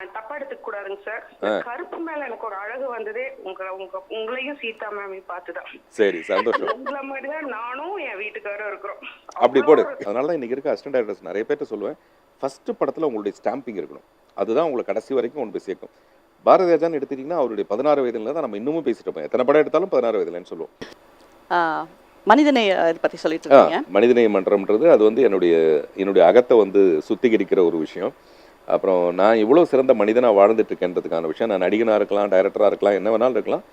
தப்பா எடுத்துக்க கூடாதுங்க சார். கருப்பு மேல எனக்கு ஒரு அழகு வந்ததே உங்க உங்க உங்களையும் சீதா மேமையும் பார்த்துதான். சரி சந்தோஷம். உங்களை மாதிரி தான் நானும் என் வீட்டுக்காரரும் இருக்கிறோம். அப்படி போடு. அதனால தான் இன்னைக்கு இருக்க அசிஸ்டன்ட் டைரக்டர்ஸ் நிறைய பேர்ட்ட சொல்லுவேன் ஃபர்ஸ்ட் படத்தில் உங்களுடைய ஸ்டாம்பிங் இருக்கணும். அதுதான் உங்களை கடைசி வரைக்கும் கொண்டு போய் சேர்க்கும். பாரதி ராஜான்னு எடுத்துட்டீங்கன்னா அவருடைய பதினாறு வயதுல தான் நம்ம இன்னமும் பேசிட்டு இருப்போம். எத்தனை படம் எடுத்தாலும் பதினாறு வயதுலன்னு சொல்லுவோம். ஆஹ் மனிதநேய இதை பற்றி சொல்லிட்டு இருக்கீங்க. மனிதநேய மன்றம்ன்றது அது வந்து என்னுடைய என்னுடைய அகத்தை வந்து சுத்திகரிக்கிற ஒரு விஷயம். அப்புறம் நான் இவ்வளோ சிறந்த மனிதனாக வாழ்ந்துட்டு இருக்கேன்றதுக்கான விஷயம். நான் நடிகனாக இருக்கலாம் டைரக்டராக இருக்கலாம் என்ன வேணாலும் இருக்கலாம்.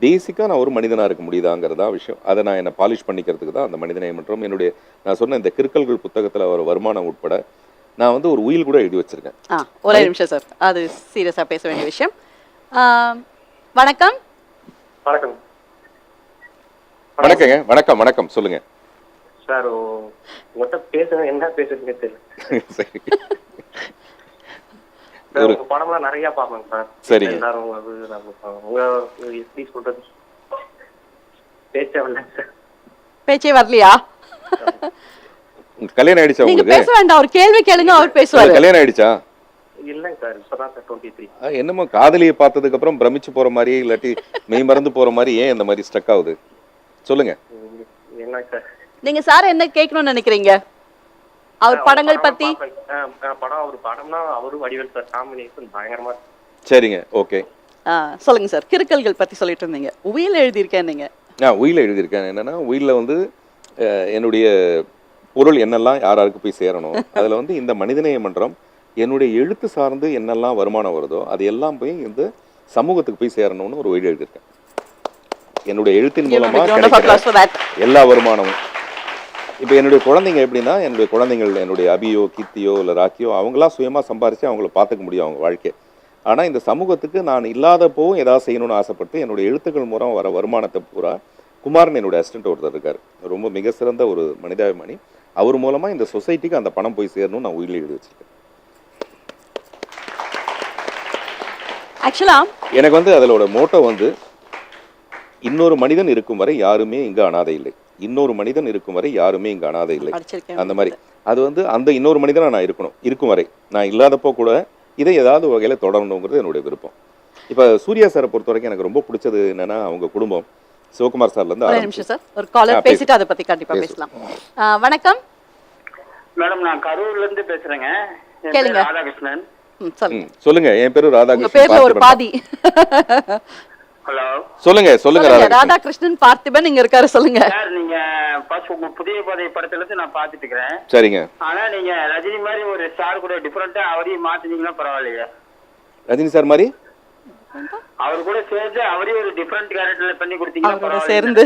பேசிக்காக நான் ஒரு மனிதனாக இருக்க முடியுதாங்கிறதா விஷயம். அதை நான் என்னை பாலிஷ் பண்ணிக்கிறதுக்கு தான் அந்த மனிதநேய மன்றம் என்னுடைய நான் சொன்ன இந்த கிறுக்கல்கள் புத்தகத்தில் ஒரு வருமானம் உட்பட நான் வந்து ஒரு உயில் கூட எழுதி வச்சிருக்கேன். ஆ ஒரே நிமிஷம் சார் அது சீரியஸாக பேச வேண்டிய விஷயம். வணக்கம். வணக்கம். வணக்கங்க. வணக்கம் வணக்கம். சொல்லுங்க. சார் உங்கள்கிட்ட பேசுறது என்ன பேசுறதுன்னு தெரியல. சரி சார், உங்க படம்லாம் நிறைய பார்ப்பேன் சார். சரிங்க. எல்லாரும் உங்க எப்படி சொல்றது? பேச்சே வரல சார். பேச்சே வரலையா? கல்யாணம் ஆயிடுச்சா நீங்க உங்களுக்கு? பேச வேண்டாம் ஒரு கேள்வி கேளுங்க அவர் பேசுவாரு. கல்யாணம் ஆயிடுச்சா? இல்லைங்க சார் இப்பதான் சார் டுவெண்ட்டி த்ரீ ஆ, என்னமோ காதலியை பார்த்ததுக்கு அப்புறம் பிரமிச்சு போற மாதிரி இல்லாட்டி மெய் மறந்து போற மாதிரி ஏன் இந்த மாதிரி ஸ்டக் ஆகுது. சொல்லுங்க. என்ன சார்? நீங்க சார் என்ன கேட்கணும்னு நினைக்கிறீங்க? அவர் படங்கள் பத்தி? படம் அவர் படம்னா அவரும் வடிவேல் சார் காம்பினேஷன் பயங்கரமா. சரிங்க ஓகே. சொல்லுங்க சார். கிறுக்கல்கள் பத்தி சொல்லிட்டு இருந்தீங்க. உயில் எழுதியிருக்கேன் நீங்க. நான் உயில எழுதியிருக்கேன். என்னன்னா உயில வந்து என்னுடைய பொருள் என்னெல்லாம் யார் யாருக்கு போய் சேரணும் அதுல வந்து இந்த மனிதநேய மன்றம் என்னுடைய எழுத்து சார்ந்து என்னெல்லாம் வருமானம் வருதோ அது எல்லாம் போய் இந்த சமூகத்துக்கு போய் சேரணும்னு ஒரு உயிர் எழுதியிருக்கேன். என்னுடைய எழுத்தின் Give a மூலமா big round of கிடைக்கிற applause for that. எல்லா வருமானமும். இப்போ என்னுடைய குழந்தைங்க எப்படின்னா என்னுடைய குழந்தைங்கள் என்னுடைய அபியோ கீர்த்தியோ இல்லை ராக்கியோ அவங்களாம் சுயமாக சம்பாரித்து அவங்கள பார்த்துக்க முடியும் அவங்க வாழ்க்கை ஆனால் இந்த சமூகத்துக்கு நான் இல்லாதப்போவும் ஏதாவது செய்யணும்னு ஆசைப்பட்டு என்னுடைய எழுத்துக்கள் மூலம் வர வருமானத்தை பூரா குமாரன் என்னுடைய அசிஸ்டன்ட் ஒருத்தர் இருக்கார். ரொம்ப மிக சிறந்த ஒரு மனிதாபிமானி. அவர் மூலமாக இந்த சொசைட்டிக்கு அந்த பணம் போய் சேரணும்னு நான் உயிரில் எழுதி வச்சிருக்கேன். ஆக்சுவலா எனக்கு வந்து அதோட மோட்டோ வந்து இன்னொரு மனிதன் இருக்கும் வரை யாருமே இங்கு அனாதை இல்லை. இன்னொரு மனிதன் இருக்கும் வரை யாருமே இங்கு அனாதை இல்லை. அந்த மாதிரி. அது வந்து அந்த இன்னொரு மனிதனா நான் இருக்கணும். இருக்கும் வரை. நான் இல்லாதப்போ கூட இதை ஏதாவது வகையில தொடரணுங்கிறது என்னுடைய விருப்பம். இப்ப சூர்யா சாரை பொறுத்த வரைக்கும் எனக்கு ரொம்ப பிடிச்சது என்னன்னா அவங்க குடும்பம். சிவகுமார் சார்ல இருந்து ஒரே நிமிஷம் சார். ஒரு காலர் பேசு. பேசிட்டு அதை பத்தி கண்டிப்பா பேசு. பேசலாம். வணக்கம். மேடம் நான் கரூர்ல இருந்து பேசுறேங்க. என் கேளுங்க. பேர் ராதாகிருஷ்ணன். சொல்லுங்க. என் பேரு ராதாகிருஷ்ணன். பேர்ல ஒரு. பாதி. ஹலோ சொல்லுங்க சொல்லுங்க ராதாகிருஷ்ணன். பார்த்திபன் இங்க இருக்காரு சொல்லுங்க. சார் நீங்க புதிய பாதை படத்துல இருந்து நான் பாத்துட்டு இருக்கிறேன் சரிங்க. ஆனா நீங்க ரஜினி மாதிரி ஒரு ஸ்டார் கூட டிஃபரெண்டா அவரையும் மாத்தினீங்கன்னா பரவாயில்லையே. ரஜினி சார் மாதிரி? அவர் கூட சேர்ந்து அவரையும் ஒரு டிஃபரெண்ட் கேரக்டர்ல பண்ணி பரவாயில்லைன்னு சேர்ந்து.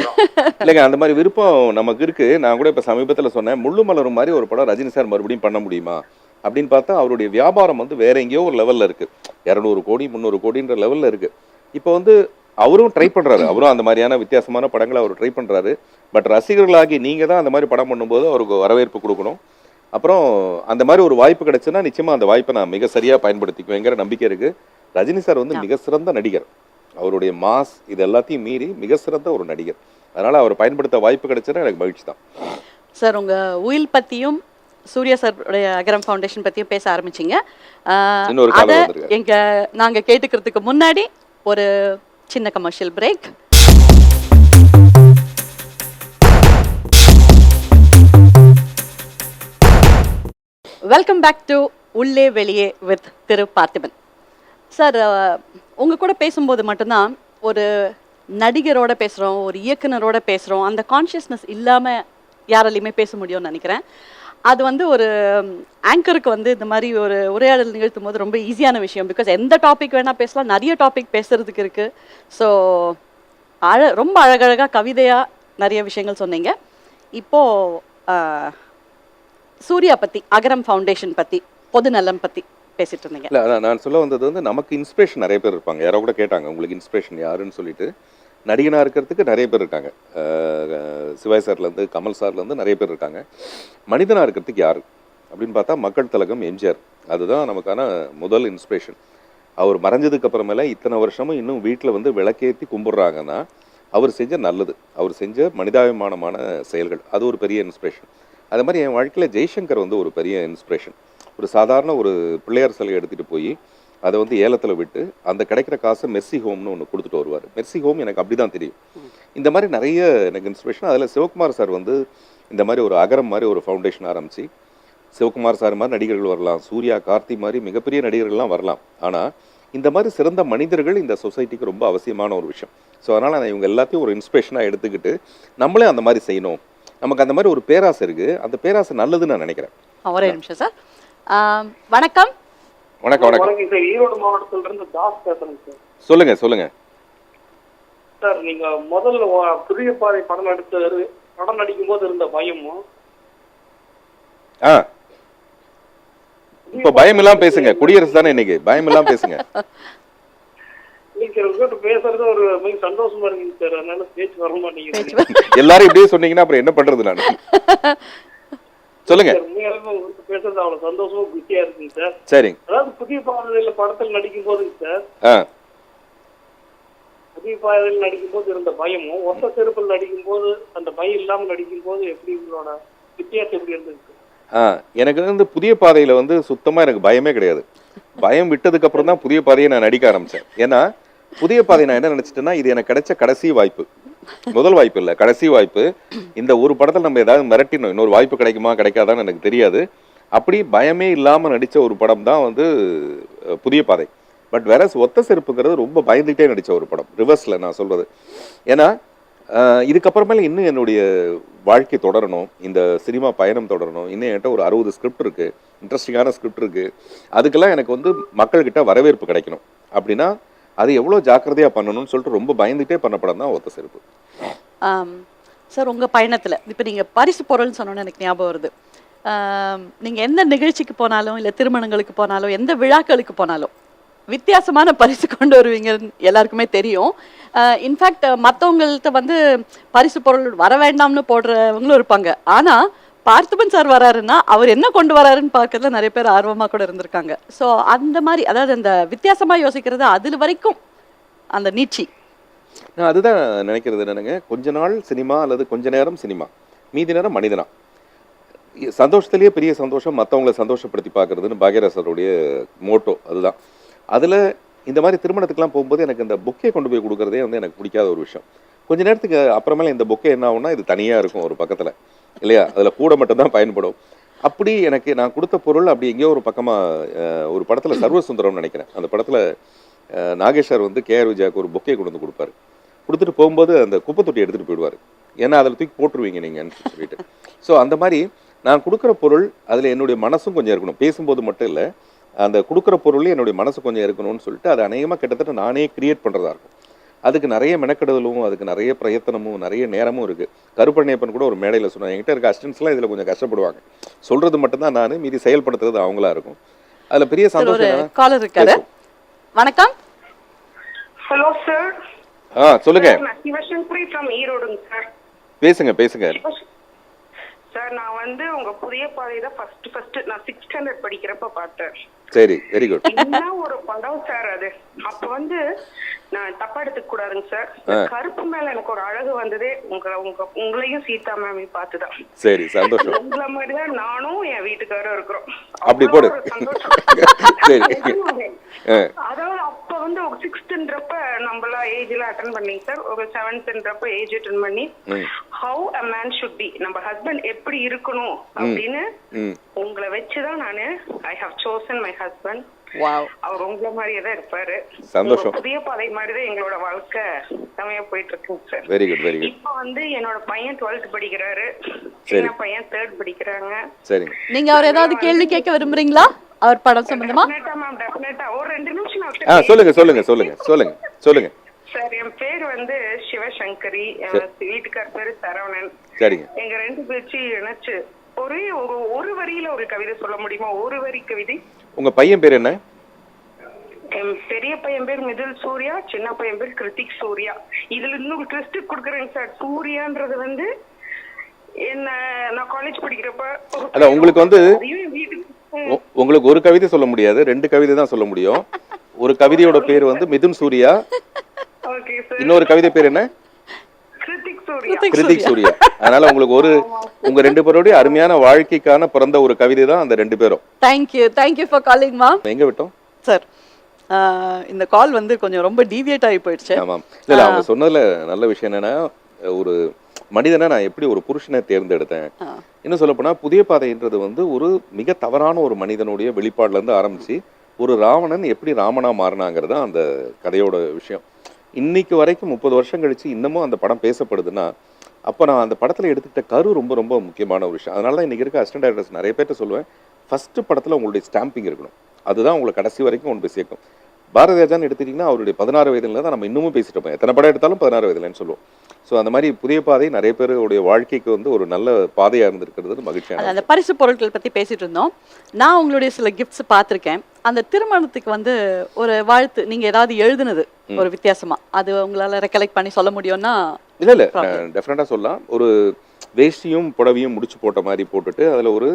இல்லைங்க அந்த மாதிரி விருப்பம் நமக்கு இருக்கு. நான் கூட இப்ப சமீபத்துல சொன்னேன் முள்ளு மலரும் மாதிரி ஒரு படம் ரஜினி சார் மறுபடியும் பண்ண முடியுமா? அப்படின்னு பார்த்தா அவருடைய வியாபாரம் வந்து வேற எங்கேயோ ஒரு லெவல்ல இருக்கு. இரநூறு கோடி முந்நூறு கோடின்ற லெவல்ல இருக்கு. இப்போ வந்து அவரும் ட்ரை பண்றாரு. அவரும் அந்த மாதிரியான வித்தியாசமான படங்களை அவர் ட்ரை பண்றாரு. பட் ரசிகர்களாகி நீங்க தான் அந்த மாதிரி படம் பண்ணும்போது அவருக்கு வரவேற்பு கொடுக்கணும். அப்புறம் அந்த மாதிரி ஒரு வாய்ப்பு கிடைச்சுன்னா நிச்சயமா அந்த வாய்ப்பை நான் மிக சரியா பயன்படுத்திக்குவேங்கிற நம்பிக்கை இருக்கு. ரஜினி சார் வந்து மிக சிறந்த நடிகர். அவருடைய மாஸ் இது எல்லாத்தையும் மீறி மிக சிறந்த ஒரு நடிகர். அதனால அவர் பயன்படுத்த வாய்ப்பு கிடைச்சதுன்னா எனக்கு மகிழ்ச்சி தான். சார் உங்க உயில் பத்தியும் சூர்யா சாருடைய அகரம் ஃபவுண்டேஷன் பத்தியும் பேச ஆரம்பிச்சீங்க. அத வந்திருக்காரு. எங்க நாங்க கேட்டுக்கிறதுக்கு முன்னாடி ஒரு சின்ன commercial break welcome back to உள்ளே வெளியே வித் திரு பார்த்திபன். சார் உங்கள் கூட பேசும்போது மட்டும்தான் ஒரு நடிகரோட பேசுகிறோம் ஒரு இயக்குனரோட பேசுகிறோம் அந்த கான்ஷியஸ்னஸ் இல்லாமல் யாராலையுமே பேச முடியும்னு நினைக்கிறேன். அது வந்து ஒரு ஆங்கருக்கு வந்து இந்த மாதிரி ஒரு உரையாடல் நிகழ்த்தும் போது ரொம்ப ஈஸியான விஷயம். பிகாஸ் எந்த டாபிக் வேணால் பேசலாம். நிறைய டாபிக் பேசுறதுக்கு இருக்குது ஸோ அழ ரொம்ப அழகழகாக கவிதையாக நிறைய விஷயங்கள் சொன்னீங்க. இப்போது சூர்யா பற்றி அகரம் ஃபவுண்டேஷன் பற்றி பொதுநலம் பற்றி பேசிட்டு இருந்தீங்க. இல்லை நான் சொல்ல வந்தது வந்து நமக்கு இன்ஸ்பிரேஷன் நிறைய பேர் இருப்பாங்க. யாரோ கூட கேட்டாங்க உங்களுக்கு இன்ஸ்பிரேஷன் யாருன்னு சொல்லிட்டு. நடிகனாக இருக்கிறதுக்கு நிறைய பேர் இருக்காங்க. சிவாய் சார்லேருந்து கமல் சார்லேருந்து நிறைய பேர் இருக்காங்க. மனிதனாக இருக்கிறதுக்கு யார்? அப்படின்னு பார்த்தா மக்கள் தலகம் எம்ஜிஆர். அதுதான் நமக்கான முதல் இன்ஸ்பிரேஷன் அவர் மறைஞ்சதுக்கு அப்புறமேல இத்தனை வருஷமும் இன்னும் வீட்டில் வந்து விளக்கேற்றி கும்பிட்றாங்கன்னா அவர் செஞ்ச நல்லது. அவர் செஞ்ச மனிதாபிமானமான செயல்கள். அது ஒரு பெரிய இன்ஸ்பிரேஷன் அது மாதிரி என் வாழ்க்கையில் ஜெய்சங்கர் வந்து ஒரு பெரிய இன்ஸ்பிரேஷன் ஒரு சாதாரண ஒரு பிள்ளையார் சிலையை எடுத்துகிட்டு போய் அதை வந்து ஏலத்தில் விட்டு அந்த கிடைக்கிற காசை மெர்சி ஹோம்னு ஒன்று கொடுத்துட்டு வருவார். மெர்சி ஹோம் எனக்கு அப்படி தான் தெரியும். இந்த மாதிரி நிறைய எனக்கு இன்ஸ்பிரேஷன் அதில் சிவகுமார் சார் வந்து இந்த மாதிரி ஒரு அகரம் மாதிரி ஒரு ஃபவுண்டேஷன் ஆரம்பிச்சு சிவகுமார் சார் மாதிரி நடிகர்கள் வரலாம் சூர்யா கார்த்தி மாதிரி மிகப்பெரிய நடிகர்கள்லாம் வரலாம். ஆனால் இந்த மாதிரி சிறந்த மனிதர்கள் இந்த சொசைட்டிக்கு ரொம்ப அவசியமான ஒரு விஷயம். ஸோ அதனால் நான் இவங்க எல்லாத்தையும் ஒரு இன்ஸ்பிரேஷனாக எடுத்துக்கிட்டு நம்மளே அந்த மாதிரி செய்யணும். நமக்கு அந்த மாதிரி ஒரு பேராசை இருக்குது அந்த பேராசை நல்லதுன்னு நான் நினைக்கிறேன். ஒரே நிமிஷம் சார். வணக்கம். வணக்கம் வணக்கம். சார் ஈரோடு மாவட்டத்துல இருந்து தாஸ் பேசுறேங்க சார் சொல்லுங்க சொல்லுங்க. சார் நீங்க முதல்ல புதிய பாதை படம் எடுத்து படம் நடிக்கும் போது இருந்த பயமும் ஆ. இப்போ பயம் இல்லாம பேசுங்க. குடியரசு தானே இன்னைக்கு? பயம் இல்லாம பேசுங்க பேசுறது ஒரு மிக சந்தோஷமா இருக்குங்க சார். அதனால பேச்சு வர மாட்டேங்குது. எல்லாரும் இப்படியே சொன்னீங்கன்னா அப்புறம் என்ன பண்றது நான்? சொல்லுங்க. பேசுறது அவ்வளவு சந்தோஷமா குஷியா இருக்குங்க சார். சரிங்க. அதாவது புதிய பாதையில படத்தில் நடிக்கும் போதுங்க சார் புதிய பாதையில் நடிக்கும் போது இருந்த பயமும் ஒத்த செருப்பில் நடிக்கும் போது அந்த பயம் இல்லாம நடிக்கும் போது எப்படி உங்களோட வித்தியாசம் எப்படி இருந்துச்சு எனக்கு வந்து புதிய பாதையில வந்து சுத்தமா எனக்கு பயமே கிடையாது. பயம் விட்டதுக்கு அப்புறம் தான் புதிய பாதையை நான் நடிக்க ஆரம்பிச்சேன். ஏன்னா புதிய பாதை நான் என்ன நினைச்சிட்டேன்னா இது எனக்கு கிடைச்ச கடைசி வாய்ப்பு. முதல் வாய்ப்பு இல்லை கடைசி வாய்ப்பு. இந்த ஒரு படத்தில் நம்ம ஏதாவது மிரட்டினோம் இன்னொரு வாய்ப்பு கிடைக்குமா கிடைக்காதான்னு எனக்கு தெரியாது. அப்படி பயமே இல்லாமல் நடித்த ஒரு படம் தான் வந்து புதிய பாதை. பட் வேற ஒத்த செருப்புங்கிறது ரொம்ப பயந்துகிட்டே நடித்த ஒரு படம் ரிவர்ஸில் நான் சொல்றது. ஏன்னா இதுக்கப்புறமேல இன்னும் என்னுடைய வாழ்க்கை தொடரணும் இந்த சினிமா பயணம் தொடரணும். இன்னும் என்கிட்ட ஒரு அறுபது ஸ்கிரிப்ட் இருக்கு இன்ட்ரெஸ்டிங்கான ஸ்கிரிப்ட் இருக்கு. அதுக்கெல்லாம் எனக்கு வந்து மக்கள்கிட்ட வரவேற்பு கிடைக்கணும். அப்படின்னா அது எவ்வளோ ஜாக்கிரதையா பண்ணணும்னு சொல்லிட்டு ரொம்ப பயந்துட்டே பண்ண படம் தான் ஒத்த செருப்பு. சார் உங்கள் பயணத்தில் இப்போ நீங்கள் பரிசு பொருள்னு சொன்னோன்னு எனக்கு ஞாபகம் வருது. நீங்கள் எந்த நிகழ்ச்சிக்கு போனாலும் இல்லை திருமணங்களுக்கு போனாலும் எந்த விழாக்களுக்கு போனாலும் வித்தியாசமான பரிசு கொண்டு வருவீங்கன்னு எல்லாருக்குமே தெரியும். இன்ஃபேக்ட் மற்றவங்கள்ட்ட வந்து பரிசு பொருள் வர வேண்டாம்னு போடுறவங்களும் இருப்பாங்க. ஆனால் பார்த்திபன் சார் வராருன்னா அவர் என்ன கொண்டு வராருன்னு பார்க்கறதுல நிறைய பேர் ஆர்வமாக கூட இருந்திருக்காங்க. ஸோ அந்த மாதிரி அதாவது அந்த வித்தியாசமாக யோசிக்கிறது அதில் வரைக்கும் அந்த நீச்சி நான் அதுதான் நினைக்கிறது என்னங்க? கொஞ்ச நாள் சினிமா அல்லது கொஞ்ச நேரம் சினிமா. மீதி நேரம் மனிதனா. சந்தோஷத்துலேயே பெரிய சந்தோஷம் மற்றவங்களை சந்தோஷப்படுத்தி பார்க்கறதுன்னு பாக்யராசருடைய மோட்டோ அதுதான். அதில் இந்த மாதிரி திருமணத்துக்குலாம் போகும்போது எனக்கு இந்த பொக்கே கொண்டு போய் கொடுக்கறதே வந்து எனக்கு பிடிக்காத ஒரு விஷயம். கொஞ்ச நேரத்துக்கு அப்புறமேல இந்த பொக்கே என்ன ஆகும்னா இது தனியாக இருக்கும் ஒரு பக்கத்தில். இல்லையா? அதில் கூட மட்டும்தான் பயன்படும். அப்படி எனக்கு நான் கொடுத்த பொருள் அப்படி எங்கேயோ ஒரு பக்கமாக ஒரு படத்தில் சர்வசுந்தரம்னு நினைக்கிறேன். அந்த படத்தில் நாகேஸ்வர் வந்து கேஆர் விஜயாவுக்கு ஒரு பொக்கே கொண்டு வந்து கொடுப்பாரு. கொடுத்துட்டு போகும்போது அந்த குப்பை தொட்டி எடுத்துகிட்டு போயிடுவார். ஏன்னா அதில் தூக்கி போட்டுருவீங்க நீங்கன்னு சொல்லிட்டு. ஸோ அந்த மாதிரி நான் கொடுக்குற பொருள் அதில் என்னுடைய மனசும் கொஞ்சம் இருக்கணும். பேசும்போது மட்டும் இல்லை அந்த கொடுக்குற பொருள் என்னுடைய மனசு கொஞ்சம் இருக்கணும்னு சொல்லிட்டு அது அநேகமாக கிட்டத்தட்ட நானே கிரியேட் பண்ணுறதா இருக்கும். அதுக்கு நிறைய மெனக்கெடுதலும் அதுக்கு நிறைய பிரயத்தனமும் நிறைய நேரமும் இருக்குது கருப்பண்ணையப்பன் கூட ஒரு மேடையில் சொன்னாங்க என்கிட்ட இருக்க அசிஸ்டன்ஸ்லாம் இதில் கொஞ்சம் கஷ்டப்படுவாங்க. சொல்கிறது மட்டும்தான் நான் மீதி செயல்படுத்துறது அவங்களா இருக்கும். அதில் பெரிய சந்தோஷம். வணக்கம். ஹலோ சார் ஆ சொல்லுங்க. பேசுங்க பேசுங்க. சார் நான் வந்து உங்க புதிய பாதை தான் ஃபர்ஸ்ட் ஃபர்ஸ்ட் நான் சிக்ஸ் ஸ்டாண்டர்ட் படிக்கிறப்ப பார்த்தேன். சரி வெரி குட் ஒரு படம் சார் அது? அப்ப வந்து நான் தப்பா எடுத்துக்க கூடாதுங்க சார் கருப்பு மேல எனக்கு ஒரு அழகு வந்ததே உங்களை உங்க உங்களையும் சீதா மேமையும் பார்த்துதான். சரி சந்தோஷம். உங்களை மாதிரிதான் நானும் என் வீட்டுக்காரரும் இருக்கிறோம். அப்படி போடு. சரி. அதாவது அப்ப வந்து ஒரு சிக்ஸ்த்ன்றப்ப நம்மள ஏஜ்ல அட்டன் பண்ணீங்க சார் ஒரு செவன்த்ன்றப்ப ஏஜ் அட்டன் பண்ணி. How a man should be நம்ம ஹஸ்பண்ட் எப்படி இருக்கணும் அப்படின்னு உங்களை வச்சுதான் நானு I have chosen my husband wow அவர் உங்களை மாதிரியே தான் இருப்பாரு. சந்தோஷம். புதிய பாதை மாதிரிதான் எங்களோட வாழ்க்கை செமையா போயிட்டு இருக்குங்க sir very good very good இப்ப வந்து என்னோட பையன் டுவெல்த் படிக்கிறாரு. சின்ன பையன் தேர்ட் படிக்கிறாங்க. சரிங்க. நீங்க அவர் ஏதாவது கேள்வி கேட்க விரும்புறீங்களா? அவர் படம் சம்பந்தமா? டெஃபினட்டா மேம் டெஃபினட்டா ஒரு ரெண்டு நிமிஷம் ஆ சொல்லுங்க சொல்லுங்க சொல்லுங்க சொல்லுங்க சொல்லுங்க. சார் என் பேர் வந்து சிவசங்கரி. வீட்டுக்கார் பேரு சரவணன். சரிங்க. எங்க ரெண்டு பேச்சு இணைச்சு ஒரே ஒரு ஒரு வரியில ஒரு கவிதை சொல்ல முடியுமா? ஒரு வரி கவிதை. உங்க பையன் பேர் என்ன? என் பெரிய பையன் பேர் மிதுல் சூர்யா சின்ன பையன் பேர் கிருத்திக் சூர்யா. இதுல இன்னொரு ட்விஸ்ட் கொடுக்குறேங்க சார். சூர்யான்றது வந்து என்ன நான் காலேஜ் படிக்கிறப்ப அதான் உங்களுக்கு வந்து- உங்களுக்கு ஒரு கவிதை சொல்ல முடியாது. ரெண்டு கவிதை தான் சொல்ல முடியும். ஒரு கவிதையோட பேர் வந்து மிதுன் சூர்யா. இன்னொரு கவிதை பேர் என்ன? கிருத்திக் சூர்யா கிருத்திக் சூர்யா. அதனால உங்களுக்கு ஒரு உங்க ரெண்டு பேருடைய அருமையான வாழ்க்கைக்கான பிறந்த ஒரு கவிதை தான் அந்த ரெண்டு பேரும். தேங்க்யூ தேங்க்யூ ஃபார் காலிங் மா எங்க விட்டோம்? சார் இந்த கால் வந்து கொஞ்சம் ரொம்ப டீவியேட் ஆகி போயிடுச்சு. ஆமாம். இல்ல அவங்க சொன்னதுல நல்ல விஷயம் என்னன்னா ஒரு மனிதனை நான் எப்படி ஒரு புருஷனை தேர்ந்தெடுத்தேன்? ஆ. இன்னும் சொல்லப்போனா புதிய பாதைன்றது வந்து ஒரு மிக தவறான ஒரு மனிதனுடைய வெளிப்பாடுல இருந்து ஆரம்பிச்சு ஒரு ராவணன் எப்படி ராமனா மாறினாங்கிறது தான் அந்த கதையோட விஷயம். இன்னைக்கு வரைக்கும் முப்பது வருஷம் கழிச்சு இன்னமும் அந்த படம் பேசப்படுதுன்னா அப்போ நான் அந்த படத்தில் எடுத்துக்கிட்ட கரு ரொம்ப ரொம்ப முக்கியமான ஒரு விஷயம். அதனால தான் இன்னைக்கு இருக்க அசிஸ்டன்ட் டைரக்டர்ஸ் நிறைய பேர்ட்ட சொல்லுவேன் ஃபர்ஸ்ட் படத்தில் உங்களுடைய ஸ்டாம்பிங் இருக்கணும். அதுதான் உங்களை கடைசி வரைக்கும் கொண்டு போய் சேர்க்கும். பாரதி ராஜான்னு எடுத்துட்டிங்கன்னா அவருடைய பதினாறு வயதுல தான் நம்ம இன்னமும் பேசிட்டு இருப்போம். எத்தனை படம் எடுத்தாலும் பதினாறு வயதுலன்னு சொல்லுவோம். ஸோ அந்த மாதிரி புதிய பாதை நிறைய பேருடைய வாழ்க்கைக்கு வந்து ஒரு நல்ல பாதையாக இருந்திருக்கிறது மகிழ்ச்சியான அந்த பரிசு பொருட்கள் பத்தி பேசிட்டு இருந்தோம். நான் உங்களுடைய சில கிஃப்ட்ஸ் பார்த்திருக்கேன். அந்த திருமணத்துக்கு வந்து ஒரு வாழ்த்து நீங்க ஏதாவது எழுதுனது ஒரு வித்தியாசமா? அது உங்களால ரெக்கலெக்ட் பண்ணி சொல்ல முடியும்னா இல்ல இல்ல. Problem. டெஃபினட்டா சொல்லலாம். ஒரு வேஷ்டியும் புடவையும் முடிச்சு போட்ட மாதிரி போட்டுட்டு அதுல ஒரு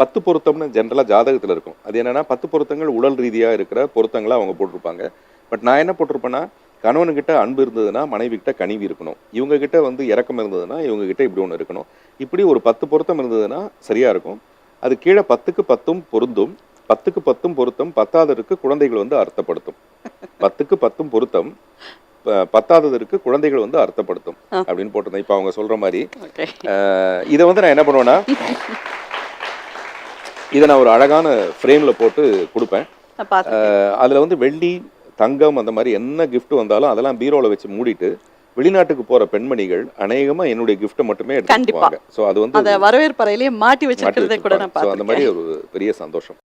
பத்து பொருத்தம்னு ஜென்ரலா ஜாதகத்துல இருக்கும். அது என்னன்னா பத்து பொருத்தங்கள் உடல் ரீதியா இருக்கிற பொருத்தங்களா அவங்க போட்டிருப்பாங்க. பட் நான் என்ன போட்டிருப்பேன்னா கணவனுக்கிட்ட அன்பு இருந்ததுன்னா மனைவி கிட்ட கனிவு இருக்கணும். இவங்க கிட்ட வந்து இறக்கம் இருந்ததுன்னா இவங்க கிட்ட இப்படி ஒன்று இருக்கணும். இப்படி ஒரு பத்து பொருத்தம் இருந்ததுன்னா சரியா இருக்கும். அது கீழே பத்துக்கு பத்தும் பொருந்தும். பத்துக்கு பத்தும் பொருத்தம் பத்தாததற்கு குழந்தைகள் வந்து அர்த்தப்படுத்தும். பத்துக்கு பத்தும் பொருத்தம் பத்தாததற்கு குழந்தைகள் வந்து அர்த்தப்படுத்தும் அப்படின்னு போட்டிருந்தேன். இப்போ அவங்க சொல்ற மாதிரி இதை வந்து நான் என்ன பண்ணுவேன்னா இதை நான் ஒரு அழகான ஃப்ரேம்ல போட்டு கொடுப்பேன். அதுல வந்து வெள்ளி தங்கம் அந்த மாதிரி என்ன gift வந்தாலும் அதெல்லாம் பீரோல வச்சு மூடிட்டு வெளிநாட்டுக்கு போற பெண்மணிகள் அநேகமா என்னுடைய கிஃப்ட்டை மட்டுமே. எடுத்துக்குவாங்க ஸோ அது வந்து வரவேற்பறையிலேயே மாட்டி வச்சிருக்கிறதை கூட அந்த மாதிரி ஒரு பெரிய சந்தோஷம்.